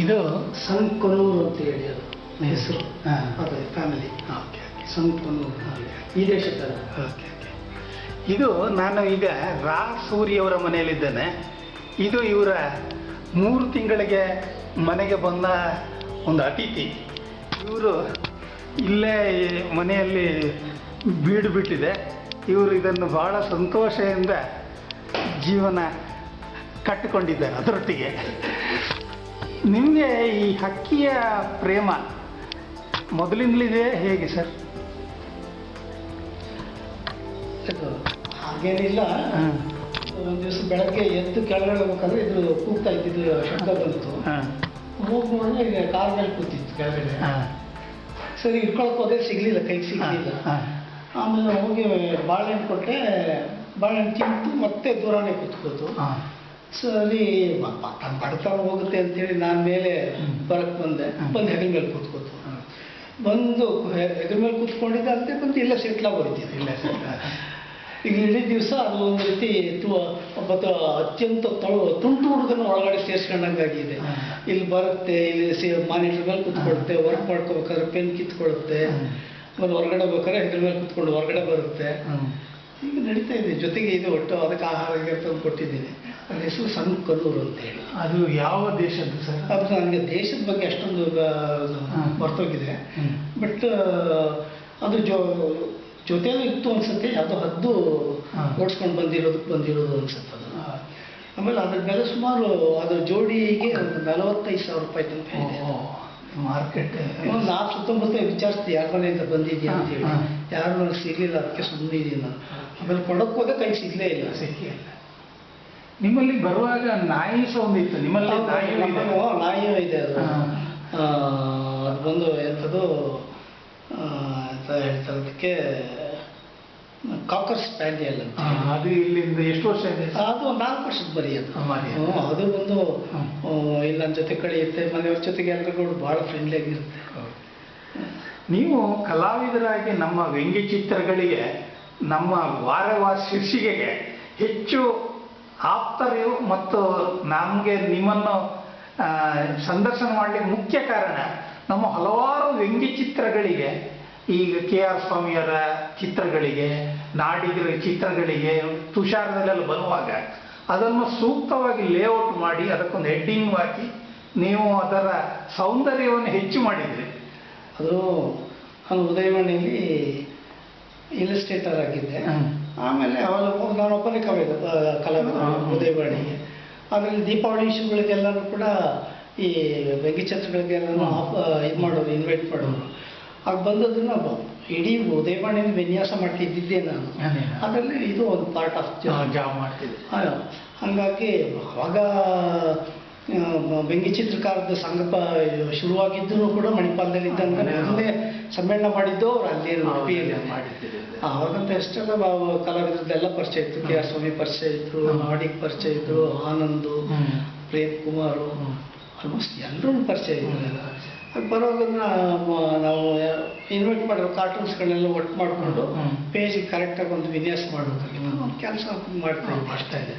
ಇದು ಸಂಕನೂರ್ ಅಂತ ಹೇಳಿ ಅದು. ಹೆಸರು. ಅದೇ ಫ್ಯಾಮಿಲಿ ಓಕೆ ಓಕೆ. ಸಂಕೊನೂರು ಈ ದೇಶದ ಓಕೆ ಓಕೆ. ಇದು ನಾನು ಈಗ ರಾ ಸೂರಿಯವರ ಮನೆಯಲ್ಲಿದ್ದೇನೆ. ಇದು ಇವರ ಮೂರು ತಿಂಗಳಿಗೆ ಮನೆಗೆ ಬಂದ ಒಂದು ಅತಿಥಿ. ಇವರು ಇಲ್ಲೇ ಮನೆಯಲ್ಲಿ ಬೀಡು ಬಿಟ್ಟಿದೆ. ಇವರು ಇದನ್ನು ಬಹಳ ಸಂತೋಷದಿಂದ ಜೀವನ ಕಟ್ಟಿಕೊಂಡಿದ್ದಾರೆ ಅದರೊಟ್ಟಿಗೆ. ನಿಮಗೆ ಈ ಹಕ್ಕಿಯ ಪ್ರೇಮ ಮೊದಲಿಂದಲಿದೆ ಹೇಗೆ ಸರ್? ಹಾಗೇನಿಲ್ಲ. ಒಂದು ದಿವಸ ಬೆಳಗ್ಗೆ ಎದ್ದು ಕೆಳಗಡೆ ಹೋಗ್ಬೇಕಾದ್ರೆ ಇದು ಕೂಗ್ತಾ ಇದ್ದಿದ್ದು ಶಬ್ದ ಬಂತು. ನೋಡಿದ್ರೆ ಈಗ ಕಾರ್ ಮೇಲೆ ಕೂತಿತ್ತು ಕೆಳಗಡೆ. ಹಾಂ. ಸರಿ ಇಟ್ಕೊಳಕ್ ಹೋದ್ರೆ ಸಿಗ್ಲಿಲ್ಲ ಕೈಗೆ ಸಿಗ್ಲಿಲ್ಲ. ಆಮೇಲೆ ಹೋಗಿ ಬಾಳೆಹಣ್ಣು ಕೊಟ್ಟೆ. ಬಾಳೆಹಣ್ಣು ತಿಂತು ಮತ್ತೆ ದೂರನೇ ಕೂತ್ಕೋತು. ಸರಿ ತನ್ನ ಬಡತನ ಹೋಗುತ್ತೆ ಅಂತೇಳಿ ನಾನು ಮೇಲೆ ಬರಕ್ಕೆ ಬರಕ್ ಬಂದೆ. ಬಂದು ಹೆಗಲ ಮೇಲೆ ಕೂತ್ಕೋತು ಬಂದು ಹೆಗಲ ಮೇಲೆ ಕೂತ್ಕೊಂಡಿದ್ದೆ ಅಂತ ಬಂದು ಇಲ್ಲ ಸೆಟ್ಲಾಗಿ ಹೋಗ್ತೀನಿ ಇಲ್ಲ ಈಗ ಇಡೀ ದಿವಸ ಅದು ಒಂದು ರೀತಿ ಮತ್ತು ಅತ್ಯಂತ ತೊಳು ತುಂಟು ಹುಡುಗನ ಒಳಗಡೆ ಸೇರಿಸ್ಕೊಂಡಂಗಾಗಿದೆ. ಇಲ್ಲಿ ಬರುತ್ತೆ ಇಲ್ಲಿ ಸಿ ಮಾನಿಟ್ರ್ ಮೇಲೆ ಕೂತ್ಕೊಳ್ತೆ ವರ್ಕ್ ಮಾಡ್ಕೋಬೇಕಾದ್ರೆ ಪೆನ್ ಕಿತ್ಕೊಳ್ಳುತ್ತೆ ಮತ್ತು ಆಮೇಲೆ ಹೊರಗಡೆ ಹೋಗ್ಬೇಕಾದ್ರೆ ಹೆಗಲ ಮೇಲೆ ಕೂತ್ಕೊಂಡು ಹೊರಗಡೆ ಬರುತ್ತೆ. ಈಗ ನಡೀತಾ ಇದೆ. ಜೊತೆಗೆ ಇದು ಒಟ್ಟು ಅದಕ್ಕೆ ಆಹಾರ ತಂದು ಕೊಟ್ಟಿದ್ದೀನಿ. ಅದ್ರ ಹೆಸರು ಸಣ್ಣ ಕಲ್ಲೂರು ಅಂತ ಹೇಳಿ. ಅದು ಯಾವ ದೇಶದ್ದು ಸರ್? ಅದು ನನಗೆ ದೇಶದ ಬಗ್ಗೆ ಅಷ್ಟೊಂದು ಹೊರತೋಗಿದೆ. ಬಟ್ ಅದು ಜೋ ಜೊತೆಯಲ್ಲೂ ಇತ್ತು ಅನ್ಸುತ್ತೆ ಯಾವುದೋ ಹದ್ದು. ಓಡಿಸ್ಕೊಂಡು ಬಂದಿರೋದಕ್ಕೆ ಬಂದಿರೋದು ಅನ್ಸುತ್ತೆ ಅದು. ಆಮೇಲೆ ಅದ್ರ ಬೆಲೆ ಸುಮಾರು ಅದ್ರ ಜೋಡಿಗೆ ಒಂದು ನಲವತ್ತೈದು ಸಾವಿರ ರೂಪಾಯಿ ತನಕ ಇದೆ. ಮಾರ್ಕೆಟ್. ಒಂದು ನಾಲ್ಕು ಸುತ್ತಮುತ್ತ ವಿಚಾರಿಸ್ತೀನಿ ಯಾರ ಮನೆಯಿಂದ ಬಂದಿದ್ಯಾ ಅಂತ ಹೇಳಿ. ಹಾ. ಯಾರು ನನಗೆ ಸಿಗ್ಲಿಲ್ಲ ಅದಕ್ಕೆ ಸುಮ್ಮನೆ ಇದೀನಿ ನಾನು. ಆಮೇಲೆ ಕೊಡಕ್ಕೆ ಹೋದೆ ಕೈ ಸಿಗ್ಲೇ ಇಲ್ಲ. ಸಿಕ್ಕಿಲ್ಲ ನಿಮ್ಮಲ್ಲಿ ಬರುವಾಗ ನಾಯಿ ಸೌಂಡ್ ಇತ್ತು ನಿಮ್ಮಲ್ಲಿ ನಾಯಿಯೂ ಇದೆ. ನಾಯಿಯೂ ಇದೆ ಅದು. ಅದು ಬಂದು ಎಂಥದ್ದು ಅಂತ ಹೇಳ್ತಾರೆ ಅದಕ್ಕೆ ಕಾಕರ್ ಸ್ಪ್ಯಾನಿಯಲ್ ಅಂತ ಅದು ಇಲ್ಲಿಂದ ಎಷ್ಟು ವರ್ಷ ಇದೆ? ಅದು ನಾಲ್ಕು ವರ್ಷದ ಬರೀ ಅದು. ಅದು ಬಂದು. ಇಲ್ಲಿ ನನ್ನ ಜೊತೆ ಕಳೆಯುತ್ತೆ ಮನೆಯವ್ರ ಜೊತೆಗೆ ಎಲ್ರಿಗೂ ಭಾಳ ಫ್ರೆಂಡ್ಲಿ ಆಗಿರುತ್ತೆ. ನೀವು ಕಲಾವಿದರಾಗಿ ನಮ್ಮ ವ್ಯಂಗ್ಯ ಚಿತ್ರಗಳಿಗೆ ನಮ್ಮ ವಾರವಾರ ಶೀರ್ಷಿಕೆಗೆ ಹೆಚ್ಚು ಆಪ್ತರು ಮತ್ತು ನಮಗೆ ನಿಮ್ಮನ್ನು ಸಂದರ್ಶನ ಮಾಡಲಿಕ್ಕೆ ಮುಖ್ಯ ಕಾರಣ ನಮ್ಮ ಹಲವಾರು ವ್ಯಂಗ್ಯ ಚಿತ್ರಗಳಿಗೆ ಈಗ ಕೆ ಆರ್ ಸ್ವಾಮಿಯವರ ಚಿತ್ರಗಳಿಗೆ ನಾಡಿಗರ ಚಿತ್ರಗಳಿಗೆ ತುಷಾರದಲ್ಲೆಲ್ಲ ಬರುವಾಗ ಅದನ್ನು ಸೂಕ್ತವಾಗಿ ಲೇಔಟ್ ಮಾಡಿ ಅದಕ್ಕೊಂದು ಹೆಡ್ಡಿಂಗ್ ಹಾಕಿ ನೀವು ಅದರ ಸೌಂದರ್ಯವನ್ನು ಹೆಚ್ಚು ಮಾಡಿದ್ರಿ ಅದು ನಾನು ಉದಯವಾಣಿಯಲ್ಲಿ ಇಲ್ಲಿಸ್ಟೇಟರ್ ಆಗಿದ್ದೆ. ಆಮೇಲೆ ಅವಾಗ ನಾನು ಒಬ್ಬನೇ ಕಲಾವಿದ ಆ, ಕಲಾವಿದ. ಉದಯವಾಣಿಗೆ. ಆಮೇಲೆ ದೀಪಾವಳಿ ಇಶ್ಯೂಗಳಿಗೆಲ್ಲನೂ ಕೂಡ ಈ ವ್ಯಂಗ್ಯಚಿತ್ರಗಳಿಗೆಲ್ಲನೂ ಇದು ಮಾಡೋರು ಇನ್ವೈಟ್ ಮಾಡೋರು ಆಗ ಬಂದದನ್ನ ಇಡೀ ಉದಯವಾಣಿನ ವಿನ್ಯಾಸ ಮಾಡ್ತಿದ್ದಿದ್ದೆ ನಾನು. ಅದರಲ್ಲಿ ಇದು ಒಂದು ಪಾರ್ಟ್ ಆಫ್ ಜಾಬ್ ಮಾಡ್ತಿದ್ದೆ. ಹಾಗಾಗಿ ಅವಾಗ ಆ, ವ್ಯಂಗ್ಯ ಚಿತ್ರಕಾರದ ಸಂಘ ಶುರುವಾಗಿದ್ದರೂ ಶುರುವಾಗಿದ್ದು ಕೂಡ ಮಣಿಪಾಲದಲ್ಲಿ ಇದ್ದಂಗೆ ಮೊದಲೇ ಸಮ್ಮೇಳನ ಮಾಡಿದ್ದು ಅವ್ರು ಅಲ್ಲಿ ಉಡುಪಿಯಲ್ಲಿ ಅವಾಗಂತ ಎಷ್ಟೆಲ್ಲ ಕಲಾವಿದರದ್ದೆಲ್ಲ ಪರಿಚಯ ಇತ್ತು. ಕೆ ಆರ್ ಸ್ವಾಮಿ ಪರಿಚಯ ಇದ್ರು. ನಾಡಿಗ್ ಪರಿಚಯ ಇದ್ರು ಆನಂದು ಪ್ರೇಮ್ ಕುಮಾರು ಆಲ್ಮೋಸ್ಟ್ ಎಲ್ಲರೂ ಪರಿಚಯ ಇದ್ರು ಅದು ಬರೋದನ್ನ ನಾವು ಇನ್ವೈಟ್ ಮಾಡಿರೋ ಕಾರ್ಟೂನ್ಸ್ಗಳನ್ನೆಲ್ಲ ಒಟ್ಟು ಮಾಡಿಕೊಂಡು ಪೇಜ್ ಪೇಜಿಗೆ ಕರೆಕ್ಟಾಗಿ ಒಂದು ವಿನ್ಯಾಸ ಮಾಡಬೇಕಾಗಿತ್ತು ಒಂದು ಕೆಲಸ ಮಾಡ್ತಾ ಅಷ್ಟೇ ಇದೆ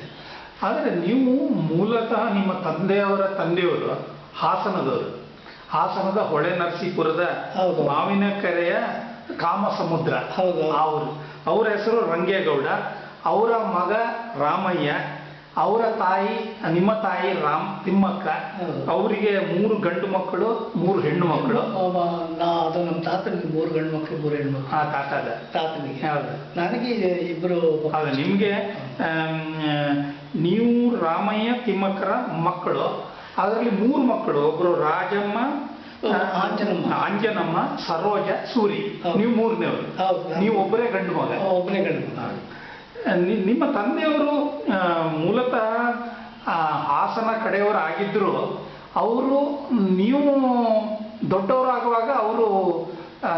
ಆದರೆ ನೀವು ಮೂಲತಃ ನಿಮ್ಮ ತಂದೆಯವರ ತಂದೆಯವರು ಹಾಸನದವರು. ಹಾಸನದ ಹೊಳೆ ನರಸೀಪುರದ ಮಾವಿನ ಮಾವಿನಕೆರೆಯ ಕಾಮಸಮುದ್ರ ಹೌದು. ಅವರು ಅವರ ಹೆಸರು ರಂಗೇಗೌಡ. ಅವರ ಮಗ ರಾಮಯ್ಯ. ಅವರ ತಾಯಿ ನಿಮ್ಮ ತಾಯಿ ರಾಮ್ ತಿಮ್ಮಕ್ಕ. ಅವರಿಗೆ ಮೂರು ಗಂಡು ಮಕ್ಕಳು ಮೂರು ಹೆಣ್ಣು ಮಕ್ಕಳು. ಅದು ನಮ್ಮ ತಾತನಿಗೆ ಮೂರು ಗಂಡು ಮಕ್ಕಳು ಮೂರು ಹೆಣ್ಣು ಮಕ್ಕಳು ಆ ತಾತದ. ತಾತನಿಗೆ. ಹೌದು. ನನಗೆ ಇಬ್ಬರು ಹೌದು ನಿಮಗೆ ನೀವು ರಾಮಯ್ಯ ತಿಮ್ಮಕ್ಕರ ಮಕ್ಕಳು. ಅದರಲ್ಲಿ ಮೂರು ಮಕ್ಕಳು ಒಬ್ಬರು ರಾಜಮ್ಮ ಆಂಜನಮ್ಮ ಆಂಜನಮ್ಮ. ಅಂಜನಮ್ಮ ಸರೋಜ ಸೂರಿ. ನೀವು ಮೂರನೇವರು. ನೀವು ಒಬ್ಬರೇ ಗಂಡು ಮಗ. ಒಬ್ಬನೇ ಗಂಡು ಮಗ. ನಿಮ್ಮ ತಂದೆಯವರು ಮೂಲತಃ ಹಾಸನ ಕಡೆಯವರು ಆಗಿದ್ರು. ಅವರು ನೀವು ದೊಡ್ಡವರಾಗುವಾಗ ಅವರು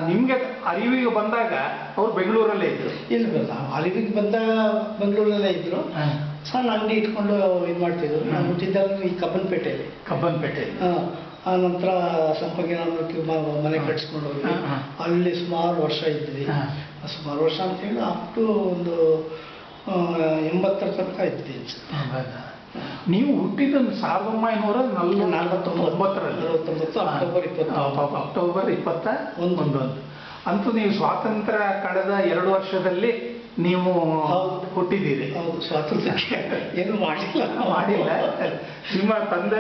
ನಿಮಗೆ ಅರಿವಿಗೆ ಬಂದಾಗ ಅವರು ಬೆಂಗಳೂರಲ್ಲೇ ಇದ್ರು. ಇಲ್ಲ ಅರಿವಿಗೆ ಬಂದಾಗ ಬಂದ ಬೆಂಗಳೂರಲ್ಲೇ ಇದ್ರು. ಸಣ್ಣ ಅಂಗಡಿ ಇಟ್ಕೊಂಡು ಇದು ಮಾಡ್ತಿದ್ರು ನಾನು ಹುಟ್ಟಿದ್ದಾಗ ಈ ಕಬ್ಬನ್ಪೇಟೆಯಲ್ಲಿ. ಕಬ್ಬನ್ಪೇಟೆ ಆ, ಆ ನಂತರ ನಾನು ಮನೆ ಕಟ್ಸ್ಕೊಂಡು ಹೋಗಿ. ಅಲ್ಲಿ ಸುಮಾರು ವರ್ಷ ಇದ್ವಿ. ಸುಮಾರು ವರ್ಷ ಅಂತ ಹೇಳಿ ಅಪ್ ಟು ಒಂದು ಎಂಬತ್ತರ ತನಕ ಇದ್ವಿ ನೀವು ಹುಟ್ಟಿದ್ದು ಸಾವಿರದ ಒಂಬೈನೂರ ನಲವತ್ತೊಂಬತ್ತರಲ್ಲಿ ನಲವತ್ತೊಂಬತ್ತು ಅಕ್ಟೋಬರ್ ಇಪ್ಪತ್ತು. ಅಕ್ಟೋಬರ್ ಇಪ್ಪತ್ತ ಒಂದು. ಒಂದು ಅಂತೂ ನೀವು ಸ್ವಾತಂತ್ರ್ಯ ಕಳೆದ ಎರಡು ವರ್ಷದಲ್ಲಿ ನೀವು ಹೌದು. ಹುಟ್ಟಿದ್ದೀರಿ. ಹೌದು ಸ್ವಾತಂತ್ರ್ಯಕ್ಕೆ ಏನು ಮಾಡಿಲ್ಲ. ಮಾಡಿಲ್ಲ. ನಿಮ್ಮ ತಂದೆ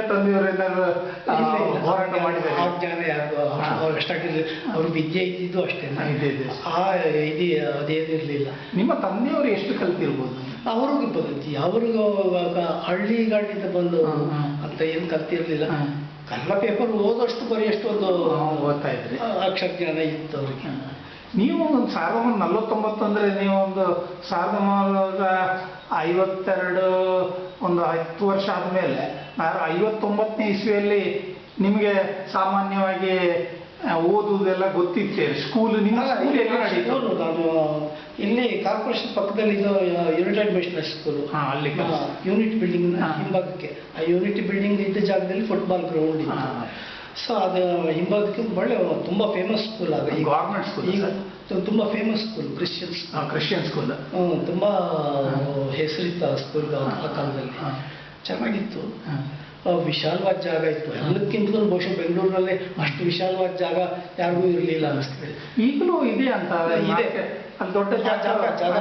ಇಲ್ಲ. ಹೋರಾಟ ಮಾಡಿದ್ದಾರೆ. ಅವ್ರ ಜ್ಞಾನ ಯಾರು ಅಷ್ಟಾಗಿರ್ಲಿ ಅವ್ರ ವಿದ್ಯೆ ಇದ್ದಿದ್ದು ಅಷ್ಟೇ. ಆ ಇದು ಅದೇನಿರ್ಲಿಲ್ಲ. ನಿಮ್ಮ ತಂದೆಯವರು ಎಷ್ಟು ಕಲ್ತಿರ್ಬೋದು? ಅವ್ರಿಗೆ ಬದುಕಿ ಅವ್ರಿಗೂ ಹಳ್ಳಿ ಹಳ್ಳಿಗಳಿಂದ ಬಂದು. ಅಂತ ಏನು ಕಲ್ತಿರ್ಲಿಲ್ಲ. ಕನ್ನಡ ಪೇಪರ್ ಓದೋಷ್ಟು ಬರೆಯಷ್ಟು ಒಂದು ಓದ್ತಾ ಇದ್ರಿ. ಅಕ್ಷರ ಜ್ಞಾನ ಇತ್ತು ಅವ್ರಿಗೆ. ನೀವು ಒಂದು ಸಾವಿರದ ಒಂಬೈನೂರ ನಲವತ್ತೊಂಬತ್ತು ಅಂದ್ರೆ ನೀವು ಒಂದು ಸಾವಿರದ ಒಂಬೈನೂರ ಐವತ್ತೆರಡು ಒಂದು ಹತ್ತು ವರ್ಷ ಆದಮೇಲೆ ಐವತ್ತೊಂಬತ್ತನೇ ಇಸ್ವಿಯಲ್ಲಿ ನಿಮಗೆ ಸಾಮಾನ್ಯವಾಗಿ ಓದುವುದೆಲ್ಲ ಗೊತ್ತಿತ್ತೆ ಸ್ಕೂಲ್ ನಿಮ್ಮ ನಾನು ನಾನು ಇಲ್ಲಿ ಕಾರ್ಪೊರೇಷನ್ ಪಕ್ಕದಲ್ಲಿ ಇದು ಯುನೈಟೆಡ್ ಮಿಷನರಿ ಸ್ಕೂಲ್ ಹಾಂ ಅಲ್ಲಿ. Unit building. ಹಿಂಭಾಗಕ್ಕೆ ಆ ಯೂನಿಟ್ ಬಿಲ್ಡಿಂಗ್ ಇದ್ದ ಜಾಗದಲ್ಲಿ ಫುಟ್ಬಾಲ್ ಗ್ರೌಂಡ್ ಇತ್ತು. ಸೊ ಅದು ಹಿಂಭಾಗಕ್ಕೆ ಒಳ್ಳೆ ತುಂಬಾ ಫೇಮಸ್ ಸ್ಕೂಲ್ ಆಗ ಈಗ ಗೌರ್ಮೆಂಟ್ ಸ್ಕೂಲ್ ಈಗ ತುಂಬ famous school Christian Christian school ತುಂಬಾ ಹೆಸರಿತ್ತು ಆ ಸ್ಕೂಲ್ ಆ ಕಾಲದಲ್ಲಿ. ಚೆನ್ನಾಗಿತ್ತು. ವಿಶಾಲವಾದ ಜಾಗ ಇತ್ತು. ಎಲ್ಲಕ್ಕಿಂತಲೂ ಬಹುಶಃ ಬೆಂಗಳೂರಿನಲ್ಲಿ ಅಷ್ಟು ವಿಶಾಲವಾದ ಜಾಗ ಯಾರಿಗೂ ಇರಲಿಲ್ಲ ಅನಿಸ್ತದೆ. ಈಗಲೂ ಇದೆ ಅಂತ ಇದೆ. ಅಲ್ಲಿ ದೊಡ್ಡ ಜಾಗ ಜಾಗ ಜಾಗ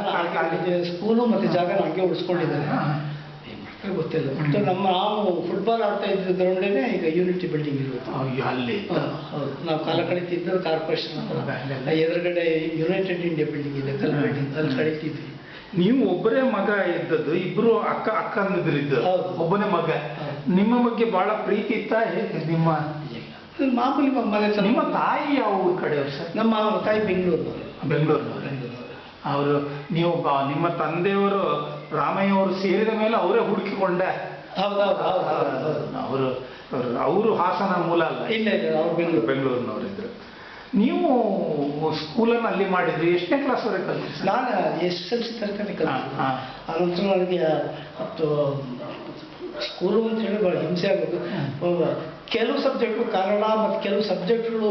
ಸ್ಕೂಲು ಮತ್ತೆ ಜಾಗನ ಹಂಗೆ ಉಳಿಸ್ಕೊಂಡಿದ್ದಾರೆ. ಗೊತ್ತಿಲ್ಲ. ಬಟ್ ನಮ್ಮ ನಾವು ಫುಟ್ಬಾಲ್ ಆಡ್ತಾ ಇದ್ದ ಗ್ರೌಂಡೇನೆ ಈಗ ಯೂನಿಟಿ ಬಿಲ್ಡಿಂಗ್ ಇರುತ್ತೆ ಅಲ್ಲಿ. ಹೌದು. ನಾವು ಕಾಲ ಕಳೀತಿದ್ದು ಕಾರ್ಪೊರೇಷನ್? ಎದುರುಗಡೆ ಯುನೈಟೆಡ್ ಇಂಡಿಯಾ ಬಿಲ್ಡಿಂಗ್ ಇದೆ ಕಲ್ ಬಿಲ್ಡಿಂಗ್ ಅಲ್ಲಿ ಕಳೀತಿದ್ವಿ. ನೀವು ಒಬ್ಬರೇ ಮಗ ಇದ್ದದ್ದು ಇಬ್ರು ಅಕ್ಕ ಅಕ್ಕಂದಿದ್ರು ಹೌದು. ಒಬ್ಬನೇ ಮಗ. ನಿಮ್ಮ ಬಗ್ಗೆ ಬಹಳ ಪ್ರೀತಿ ಇತ್ತ? ಹೇಗೆ ನಿಮ್ಮ? ಮಾಮೂಲಿ ಮಗ ನಿಮ್ಮ ತಾಯಿ ಯಾವ ಊರ್ ಕಡೆಯವ್ರು ಸರ್? ನಮ್ಮ ತಾಯಿ ಬೆಂಗಳೂರು ಬೆಂಗಳೂರಿನವರು ಅವರು ನೀವು ನಿಮ್ಮ ತಂದೆಯವರು ರಾಮಯ್ಯ ಅವರು ಸೇರಿದ ಮೇಲೆ ಅವರೇ ಹುಡುಕಿಕೊಂಡೆ. ಹೌದೌದು ಹೌದು ಹೌದು ಹೌದು. ಅವರು ಅವರು ಹಾಸನ ಮೂಲ ಅಲ್ಲ. ಇಲ್ಲ ಇಲ್ಲ ಅವ್ರು ಬೆಂಗಳೂರು. ನೀವು ಸ್ಕೂಲನ್ನು ಅಲ್ಲಿ ಮಾಡಿದ್ರಿ ಎಷ್ಟನೇ ಕ್ಲಾಸ್ ವರೆಗೆ ಕಲ್ತ್ರಿ ನಾನು ಎಸ್ ಎಲ್ ಸಿ ತನಕ ಕಲಿತೆ ನನಗೆ ಮತ್ತು ಸ್ಕೂಲು ಅಂತ ಹೇಳಿ ಭಾಳ ಹಿಂಸೆ ಆಗೋದು ಕೆಲವು ಸಬ್ಜೆಕ್ಟು ಕನ್ನಡ ಮತ್ತು ಕೆಲವು ಸಬ್ಜೆಕ್ಟ್ಗಳು.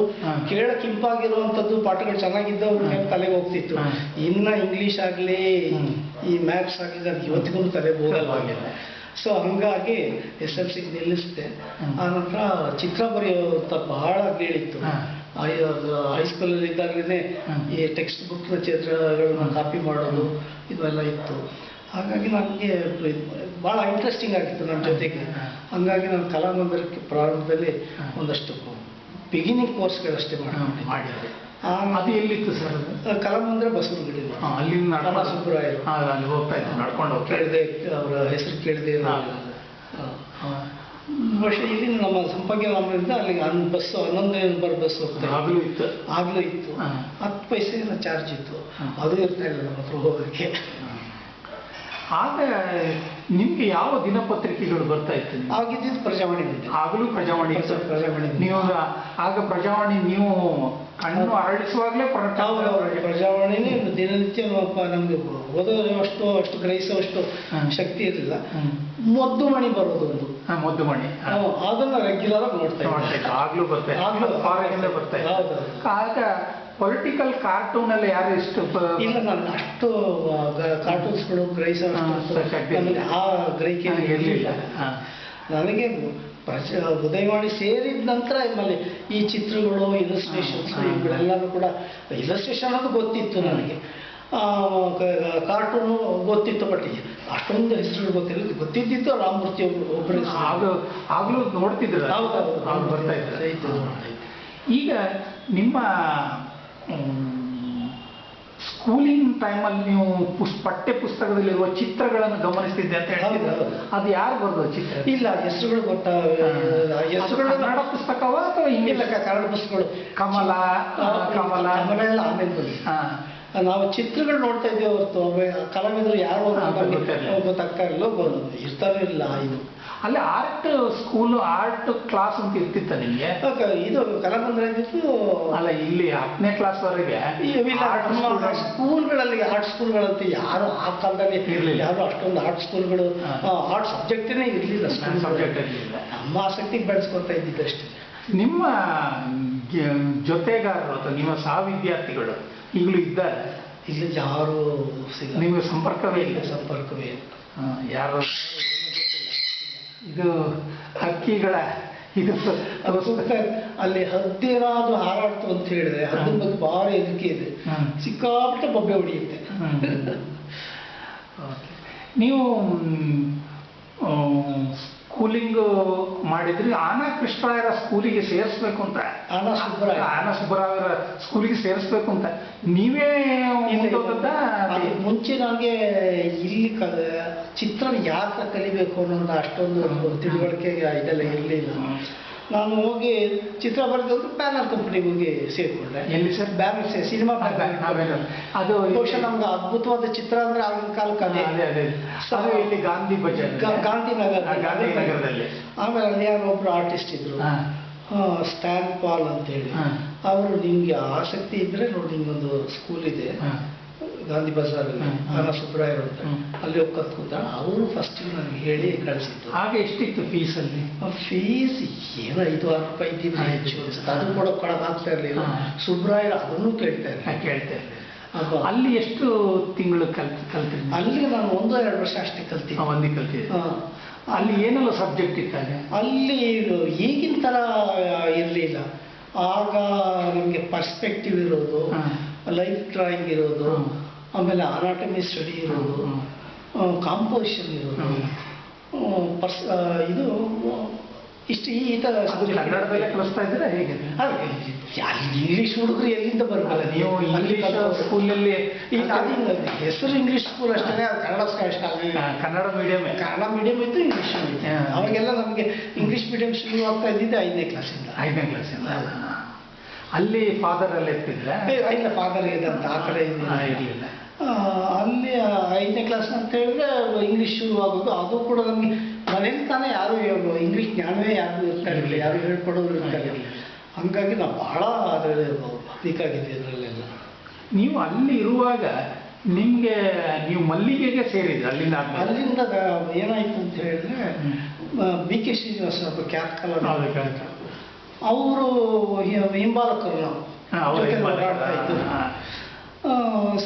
ಕೇಳಕ್ಕೆ ಇಂಪಾಗಿರುವಂಥದ್ದು ಪಾಠಗಳು ಚೆನ್ನಾಗಿದ್ದವು ತಲೆಗೆ ಹೋಗ್ತಿತ್ತು. ಇನ್ನು ಇಂಗ್ಲೀಷ್ ಆಗಲಿ ಈ ಮ್ಯಾಥ್ಸ್ ಆಗಲಿ ನನಗೆ ಇವತ್ತಿಗೂ ತಲೆ ಹೋಗಲ್ಲ ಹೋಗಿಲ್ಲ. ಸೊ ಹಂಗಾಗಿ ಎಸ್ ಎಲ್ ಸಿಗೆ ನಿಲ್ಲಿಸಿದೆ ಆ ಆನಂತರ ಚಿತ್ರ ಬರೆಯುವಂಥ ಬಹಳ ಗೇಳಿತ್ತು ಹಾ. ಹೈಸ್ಕೂಲಲ್ಲಿ ಇದ್ದಾಗಲೇ. ಈ ಟೆಕ್ಸ್ಟ್ ಬುಕ್ನ ಚಿತ್ರಗಳನ್ನ ಕಾಪಿ ಮಾಡೋದು ಇದೆಲ್ಲ ಇತ್ತು ಹಾಗಾಗಿ ನನಗೆ ಭಾಳ ಇಂಟ್ರೆಸ್ಟಿಂಗ್ ಆಗಿತ್ತು ನನ್ನ ಜೊತೆಗೆ. ಹಂಗಾಗಿ ನಾನು ಕಲಾಮಂದಿರಕ್ಕೆ ಪ್ರಾರಂಭದಲ್ಲಿ. ಒಂದಷ್ಟು ಬಿಗಿನಿಂಗ್ ಕೋರ್ಸ್ಗಳಷ್ಟೇ ಮಾಡಿದೆ ಮಾಡಿದ್ದೆ. ಆ ಅದು ಎಲ್ಲಿತ್ತು ಸರ್ ಕಲಾಮಂದಿರ ಬಸವನಗುಡಿ ಅಲ್ಲಿಂದ ನಡಮ. ಹಾ, ಅಲ್ಲಿ ಹೋಗ್ತಾ ಇತ್ತು ನಡ್ಕೊಂಡು. ಕೇಳಿದೆ ಅವರ ಹೆಸರು ಕೇಳಿದೆ. ಬಹುಶಃ ಇಲ್ಲಿ ನಮ್ಮ ಸಂಪಂಗಿ ರಾಮರಿಂದ ಅಲ್ಲಿಗೆ ಹನ್ ಬಸ್ಸು ಹನ್ನೊಂದು ನಂಬರ್ ಬಸ್ ಹೋಗ್ತಾ ಆಗಲೂ ಇತ್ತು. ಆಗಲೂ ಇತ್ತು. ಹತ್ತು ಪೈಸೆ ಚಾರ್ಜ್ ಇತ್ತು. ಅದು ಇರ್ತಾ ಇಲ್ಲ ನಮ್ಮ ಹತ್ರ ಹೋಗೋಕ್ಕೆ ಆಗ ನಿಮ್ಗೆ ಯಾವ ದಿನಪತ್ರಿಕೆಗಳು ಬರ್ತಾ ಇತ್ತು? ಆಗಿದ್ದು ಪ್ರಜಾವಾಣಿ ಆಗಲೂ ಪ್ರಜಾವಾಣಿ. ಪ್ರಜಾವಾಣಿ ನೀವು ಆಗ ಪ್ರಜಾವಾಣಿ ನೀವು ಕಣ್ಣು ಅರಳಿಸುವಾಗಲೇ. ಪ್ರಜಾವಾಣಿನೇ ದಿನನಿತ್ಯ ನಮಗೆ ನಮ್ಗೆ ಓದೋ ಅಷ್ಟು ಅಷ್ಟು ಗ್ರಹಿಸುವಷ್ಟು ಶಕ್ತಿ ಇರಲಿಲ್ಲ. ಮದ್ದು ಮಣಿ ಬರೋದು ಒಂದು. ಮದ್ದು ಮಣಿ ಅದನ್ನ ರೆಗ್ಯುಲರ್ ಆಗಿ ನೋಡ್ತಾ. ಇತ್ತು. ಆಗ್ಲೂ ಬರ್ತಾ. ಆಗ್ಲೂ ಬರ್ತಾ ಹೌದು. ಆಗ ಪೊಲಿಟಿಕಲ್ ಕಾರ್ಟೂನ್ ಅಲ್ಲಿ ಯಾರು ಇಷ್ಟು ಇಲ್ಲ ನಾನು ಅಷ್ಟು ಕಾರ್ಟೂನ್ಸ್ಗಳು ಗ್ರಹಿಸ ಆ ಗ್ರಹಿಕೆ ನನಗೆ ಇರಲಿಲ್ಲ. ನನಗೆ ಪ್ರಚ ಉದಯವಾಣಿ ಸೇರಿದ ನಂತರ ಆಮೇಲೆ ಈ ಚಿತ್ರಗಳು ಇಲಸ್ಟ್ರೇಷನ್ಸ್ ಇವುಗಳೆಲ್ಲರೂ ಇವುಗಳೆಲ್ಲನೂ ಕೂಡ ಇಲಸ್ಟ್ರೇಷನ್ ಅನ್ನೋದು ಗೊತ್ತಿತ್ತು ನನಗೆ. ಕಾರ್ಟೂನು ಗೊತ್ತಿತ್ತು ಬಟ್ ಅಷ್ಟೊಂದು ಹೆಸರುಗಳು ಗೊತ್ತಿಲ್ಲ. ಗೊತ್ತಿದ್ದಿತ್ತು ರಾಮಮೂರ್ತಿ ಒಬ್ಬರು ಆಗಲೂ ಹೆಸರು. ಆಗ ಆಗ್ಲೂ ನೋಡ್ತಿದ್ರ ಬರ್ತಾ ಇತ್ತು. ಈಗ ನಿಮ್ಮ ಸ್ಕೂಲಿಂಗ್ ಟೈಮಲ್ಲಿ ನೀವು ಪುಸ್ ಪಠ್ಯ ಪುಸ್ತಕದಲ್ಲಿರುವ ಚಿತ್ರಗಳನ್ನು ಗಮನಿಸ್ತಿದ್ದೆ ಅಂತ ಹೇಳ್ತಿದ್ರು. ಅದು ಯಾರು ಬರ್ದು ಚಿತ್ರ? ಇಲ್ಲ ಹೆಸರುಗಳು ಗೊತ್ತ ಅದು ಹೆಸರುಗಳು ಕನ್ನಡ ಪುಸ್ತಕವ ಅಥವಾ ಇಂಗ್ಲಿಷ್ ಕನ್ನಡ ಪುಸ್ತಕಗಳು. ಕಮಲ ಕಮಲ. ಕಮಲ ಎಲ್ಲ ಆಮೇಲೆ ಬಂದಿದೆ. ನಾವು ಚಿತ್ರಗಳು ನೋಡ್ತಾ ಇದ್ದೀವಿ ಹೊರತು ಕಲಾವಿದರು ಯಾರು. ಗೊತ್ತಾಗ್ತಾ ಇಲ್ಲ. ಬ- ಇಲ್ಲ ಇದು. ಅಲ್ಲಿ ಆರ್ಟ್ ಸ್ಕೂಲ್ ಆರ್ಟ್ ಕ್ಲಾಸ್ ಅಂತ ಇರ್ತಿತ್ತ ನಿಮ್ಗೆ? ಇದು ಇದ್ದಿದ್ದು ಅಲ್ಲ ಇಲ್ಲಿ ಹತ್ತನೇ ಕ್ಲಾಸ್ ವರೆಗೆ ಇವಿಲ್ಲ, art ಸ್ಕೂಲ್ಗಳಲ್ಲಿ ಆರ್ಟ್ ಸ್ಕೂಲ್ಗಳಂತೆ ಯಾರು ಆ ಕಾಲದಲ್ಲಿ ಇರಲಿಲ್ಲ. ಯಾರು ಅಷ್ಟೊಂದು ಆರ್ಟ್ ಸ್ಕೂಲ್ಗಳು ಆರ್ಟ್ ಸಬ್ಜೆಕ್ಟೇ ಇರಲಿಲ್ಲ ಸಬ್ಜೆಕ್ಟ್ ಇರಲಿಲ್ಲ ನಮ್ಮ ಆಸಕ್ತಿಗೆ ಬೆಳೆಸ್ಕೊತಾ ಇದ್ದಿದ್ದಷ್ಟೇ ನಿಮ್ಮ ಜೊತೆಗಾರರು ಅಥವಾ ನಿಮ್ಮ ಸಹ ವಿದ್ಯಾರ್ಥಿಗಳು ಈಗಲೂ ಇದ್ದಾರೆ? ಇಲ್ಲಿ ಯಾರು ಸಿಗ ನಿಮಗೆ ಸಂಪರ್ಕವೇ ಇಲ್ಲ? ಸಂಪರ್ಕವೇ ಇಲ್ಲ. ಯಾರು? ಇದು ಹಕ್ಕಿಗಳ ಇದು. ಅಲ್ಲಿ ಹದ್ದೇನಾದ್ರು ಹಾರಾಡ್ತು ಅಂತ ಹೇಳಿದ್ರೆ ಅದ್ರ ಬಗ್ಗೆ ಭಾರಿ ಹೆದರಿಕೆ ಇದೆ. ಸಿಕ್ಕಾಪಟ್ಟೆ ಬೊಬ್ಬೆ ಹೊಡೆಯುತ್ತೆ. ಓಕೆ. ನೀವು ಸ್ಕೂಲಿಂಗ್ ಮಾಡಿದ್ರಿ ಆನಾ ಕೃಷ್ಣರಾಯರ ಸ್ಕೂಲಿಗೆ ಸೇರಿಸ್ಬೇಕು ಅಂತ. ಆನಾ ಸುಬ್ಬರಾಯ. ಆನಾ ಸುಬ್ಬರಾಯರ ಸ್ಕೂಲಿಗೆ ಸೇರಿಸ್ಬೇಕು ಅಂತ. ನೀವೇ ಮುಂಚೆ ನನಗೆ ಇಲ್ಲಿ ಕ ಚಿತ್ರ ಯಾಕೆ ಕಲಿಬೇಕು ಅನ್ನೋದು ಅಷ್ಟೊಂದು ತಿಳುವಳಿಕೆ ಇದೆಲ್ಲ ಇರಲಿಲ್ಲ. ನಾನು ಹೋಗಿ ಚಿತ್ರ ಬರೆದಂತ ಬ್ಯಾನರ್ ಕಂಪ್ನಿಗೆ ಹೋಗಿ ಸೇರಿಕೊಂಡೆ. ಎಲ್ಲಿ ಸರ್? ಬ್ಯಾನರ್ ಸಿನಿಮಾ ಅದು ಬಹುಶಃ ನಮ್ಗೆ ಅದ್ಭುತವಾದ ಚಿತ್ರ ಅಂದ್ರೆ ಆಗಿನ ಕಾಲಕ್ಕೆ ಅದೇ. ಅದೇ ಅದೇ. ಅದು ಇಲ್ಲಿ ಗಾಂಧಿ ಬಜಾರ್ ಗಾಂಧಿ ನಗರ ಗಾಂಧಿ ನಗರದಲ್ಲಿ. ಆಮೇಲೆ ಅಲ್ಲಿ ಯಾರೋ ಒಬ್ರು ಆರ್ಟಿಸ್ಟ್ ಇದ್ರು. ಸ್ಟ್ಯಾನ್ ಪಾಲ್ ಅಂತೇಳಿ. ಅವರು ನಿಮ್ಗೆ ಆಸಕ್ತಿ ಇದ್ರೆ ನೋಡಿ ನಿಮ್ಗೊಂದು ಸ್ಕೂಲ್ ಇದೆ. ಗಾಂಧಿ ಬಜಾರ್ ಹ್ಮ್, ಸುಬ್ರಾಯ ಅಂತ. ಅಲ್ಲಿ ಹೋಗಿ ಕೂತ ಅವರು ಫಸ್ಟ್ ನನಗೆ ಹೇಳಿ ಕಳಿಸಿದ್ದು. ಆಗ ಎಷ್ಟಿತ್ತು ಫೀಸಲ್ಲಿ ಫೀಸ್ ಏನೋ ಐದು ಆರು ರೂಪಾಯಿ ಇದ್ದೀವಿ ಹೆಚ್ಚು ಅನ್ಸುತ್ತೆ. ಅದು ಕೂಡ ಕೊಡೋಕ್ಕಾಗ್ತಾ ಇರಲಿಲ್ಲ. ಸುಬ್ರಾಯ ಅದನ್ನು ಕೇಳ್ತಾ ಇರಲಿಲ್ಲ. ಕೇಳ್ತಾ ಇರಲಿಲ್ಲ. ಅಲ್ಲಿ ಎಷ್ಟು ತಿಂಗಳು ಕಲ್ತು ಕಲ್ತಿ ಅಲ್ಲಿ ನಾನು ಒಂದು ಎರಡು ವರ್ಷ ಅಷ್ಟೇ ಕಲ್ತಿ ಕಲ್ತೀನಿ ಒಂದೇ ಕಲ್ತಿದ್ದೆ ಹಾ. ಅಲ್ಲಿ ಏನೆಲ್ಲ ಸಬ್ಜೆಕ್ಟ್ ಇತ್ತಾಗ ಅಲ್ಲಿ? ಈಗಿನ ಥರ ಇರಲಿಲ್ಲ. ಆಗ ನಮಗೆ ಪರ್ಸ್ಪೆಕ್ಟಿವ್ ಇರೋದು. ಲೈಫ್ ಡ್ರಾಯಿಂಗ್ ಇರೋದು. ಆಮೇಲೆ ಅನಾಟಮಿ ಸ್ಟಡಿ ಇರೋದು. ಕಾಂಪೋಸಿಷನ್ ಇರೋದು. ಪರ್ಸ್ ಇದು ಇಷ್ಟು ಈ ಥರ ಕನ್ನಡದಲ್ಲೇ ಕಲಿಸ್ತಾ ಇದ್ರೆ ಹೇಗೆ? ಇಂಗ್ಲೀಷ್ ಹುಡುಗರು ಎಲ್ಲಿಂದ ಬರ್ಬೋದು ನೀವು ಇಂಗ್ಲೀಷ್ ಸ್ಕೂಲಲ್ಲಿ ಹೆಸರು ಇಂಗ್ಲೀಷ್ ಸ್ಕೂಲ್ ಅಷ್ಟೇ ಅದು ಕನ್ನಡ ಶಾಲೆ ಕನ್ನಡ ಮೀಡಿಯಮ್ ಕನ್ನಡ ಮೀಡಿಯಂ ಇತ್ತು ಇಂಗ್ಲೀಷ್ ಮೀಡಿಯಂ ಹಾ. ಅವಾಗೆಲ್ಲ ನಮಗೆ ಇಂಗ್ಲೀಷ್ ಮೀಡಿಯಂ ಶುರು ಆಗ್ತಾ ಇದ್ದಿದ್ದು ಐದನೇ ಕ್ಲಾಸಿಂದ ಐದನೇ ಕ್ಲಾಸಿಂದ ಅಲ್ಲಿ ಫಾದರ್ ಅಲ್ಲಿ ಇರ್ತಿದ್ರೆ ಇಲ್ಲ ಫಾದರ್ ಇದೆ ಅಂತ ಆ ಕಡೆ ಇರಲಿಲ್ಲ. ಅಲ್ಲಿ ಐದನೇ ಕ್ಲಾಸ್ ಅಂತ ಹೇಳಿದ್ರೆ ಇಂಗ್ಲೀಷ್ ಶುರು ಆಗೋದು. ಅದು ಕೂಡ ನಮಗೆ ಮನೇಲಿ ತಾನೇ ಯಾರು ಇಂಗ್ಲೀಷ್ ಜ್ಞಾನವೇ ಯಾರು ಇರ್ತಾ ಇರಲಿಲ್ಲ. ಯಾರು ಹೇಳ್ಕೊಡೋರು ಇರ್ತಾ ಇರಲಿಲ್ಲ. ಹಂಗಾಗಿ ನಾವು ಬಹಳ ಅದರಲ್ಲಿ ಬೇಕಾಗಿದ್ದೆ ಅದರಲ್ಲೆಲ್ಲ. ನೀವು ಅಲ್ಲಿ ಇರುವಾಗ ನಿಮ್ಗೆ ನೀವು ಮಲ್ಲಿಗೆಗೆ ಸೇರಿದ್ರಿ ಅಲ್ಲಿಂದ ಅಲ್ಲಿಂದ ಏನಾಯ್ತು ಅಂತ ಹೇಳಿದ್ರೆ ಬಿ ಕೆ ಶ್ರೀನಿವಾಸ ಒಬ್ಬ ಖ್ಯಾತ ಕಲಾವಿದ. ಅವರು ಹಿಂಬಾಲಕರು ನಾವು. ಓಡಾಡ್ತಾ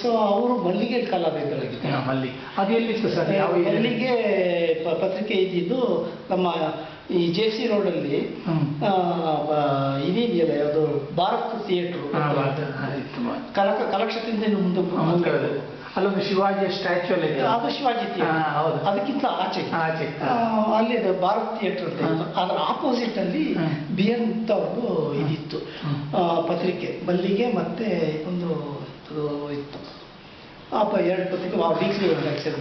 ಸೊ ಅವರು ಮಲ್ಲಿಗೆ ಕಾಲ ಬೇಕಾಗಿತ್ತು ಮಲ್ಲಿ. ಅದು ಎಲ್ಲಿ ಸರ್? ಯಾವ? ಮಲ್ಲಿಗೆ ಪತ್ರಿಕೆ ಇದ್ದಿದ್ದು ನಮ್ಮ ಈ ಜೆ ಸಿ ರೋಡಲ್ಲಿ. ಇದೆಯಲ್ಲ ಯಾವುದು? ಭಾರತ್ ಥಿಯೇಟ್ರು ಕಲಕ ಕನಕ ಮುಂದೆ ಮುಂದ್ಗಡೆ. ಅಲ್ಲೊಂದು ಶಿವಾಜಿ ಸ್ಟ್ಯಾಚು ಅಲ್ಲಿ ಅದು ಶಿವಾಜಿ ಹೌದು. ಅದಕ್ಕಿಂತ ಆಚೆ. ಆಚೆ. ಅಲ್ಲಿ ಭಾರತ್ ಥಿಯೇಟರ್ ಅಂತ ಅದರ ಆಪೋಸಿಟ್ ಅಲ್ಲಿ. ಬಿ ಎನ್ ಒಂದು ಇದಿತ್ತು. ಪತ್ರಿಕೆ. ಮಲ್ಲಿಗೆ ಮತ್ತೆ ಒಂದು ಇತ್ತು. ಅಪ್ಪ ಎರಡು ಪತ್ರಿಕೆ ವೀಕ್ಲಿ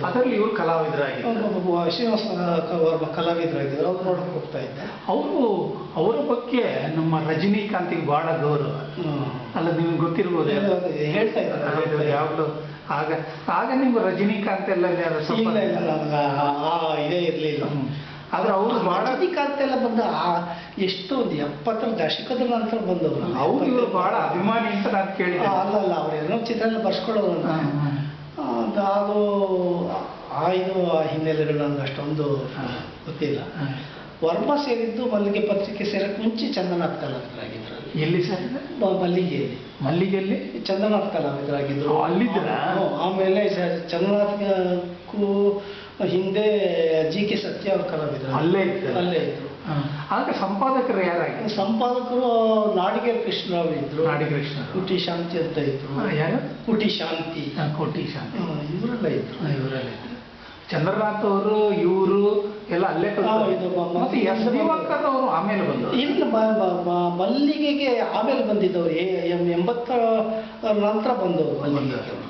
ಅದರಲ್ಲಿ ಇವರು ಕಲಾವಿದರಾಗಿದ್ದರು ಶ್ರೀನಿವಾಸ ಅವರ ವರ್ಮ ಕಲಾವಿದರಾಗಿದ್ರು ಅವ್ರು ನೋಡಕ್ಕೆ ಹೋಗ್ತಾ ಇದ್ದೆ ಅವರು ಅವರ ಬಗ್ಗೆ ನಮ್ಮ ರಜನಿಕಾಂತಿಗೆ ಭಾಳ ಗೌರವ ಅಲ್ಲ ನಿಮ್ಗೆ ಗೊತ್ತಿರ್ಬೋದು ಹೇಳ್ತಾ ಇದ್ದಾರೆ ಯಾವಾಗಲೂ ಆಗ ಆಗ ನಿಮ್ಗೆ ರಜನಿಕಾಂತ್ ಎಲ್ಲ ಇಲ್ಲ ಇಲ್ಲ ಇದೇ ಇರಲಿಲ್ಲ. ಆದ್ರೆ ಅವರು ಅಂತ ಎಲ್ಲ ಬಂದ ಆ ಎಷ್ಟು ಒಂದು ಎಪ್ಪತ್ತರ ದಶಕದ ನಂತರ ಬಂದವರು ಅವ್ರು ಇವರು ಬಹಳ ಅಭಿಮಾನಿ ಅಂತ ನಾನು ಕೇಳಿದೆ ಅಲ್ಲ ಅಲ್ಲ ಅವ್ರು ಏನೋ ಚಿತ್ರ ಎಲ್ಲ ಬರ್ಸ್ಕೊಳ್ಳೋರು ಅದು ಆಯ್ದು ಆ ಹಿನ್ನೆಲೆಗಳು ನನಗೆ ಅಷ್ಟೊಂದು ಗೊತ್ತಿಲ್ಲ. ವರ್ಮ ಸೇರಿದ್ದು ಮಲ್ಲಿಗೆ ಪತ್ರಿಕೆ ಸೇರಕ್ಕೆ ಮುಂಚೆ ಚಂದನ ಕಲಾವಿದರಾಗಿದ್ರು. ಎಲ್ಲಿ ಸರ್ ಮಲ್ಲಿಗೆಯಲ್ಲಿ. ಮಲ್ಲಿಗೆಯಲ್ಲಿ? ಚಂದನಾಥ್ ಕಲಾವಿದರಾಗಿದ್ದರು ಓ, ಅಲ್ಲಿದ್ರಾ? ಆಮೇಲೆ ಚಂದನಾಥ್ಗೂ ಹಿಂದೆ ಜಿ ಕೆ ಅವ್ರ ಕಲಾವಿದರು ಅಲ್ಲೇ ಇದ್ರು? ಅಲ್ಲೇ. ಆಗ ಸಂಪಾದಕರು ಯಾರಾಗಿ? ಸಂಪಾದಕರು ನಾಡಿಗೆ ಕೃಷ್ಣರಾವ್ ಇದ್ರು. ನಾಡಿಕೃಷ್ಣ ಕುಟಿ ಶಾಂತಿ ಅಂತ ಇದ್ರು. ಯಾರು? ಕುಟಿ ಶಾಂತಿ. ಕೋಟಿ ಶಾಂತಿ. ಇವರೆಲ್ಲ ಇದ್ರು. ಇವರೆಲ್ಲ ಇದ್ರು. ಚಂದ್ರನಾಥ್ ಅವರು ಇವರು ಎಲ್ಲ ಅಲ್ಲೇ ಮತ್ತೆ ಎಸ್ ದಿವಾಕರ್ ಅವರು ಆಮೇಲೆ ಬಂದರು ಇಲ್ಲ ಮಲ್ಲಿಗೆಗೆ ಆಮೇಲೆ ಬಂದಿದ್ದವ್ರು. ಎಂಬತ್ತರ ನಂತರ ಬಂದವರು ಮಲ್ಲಿಗೆಗೆ.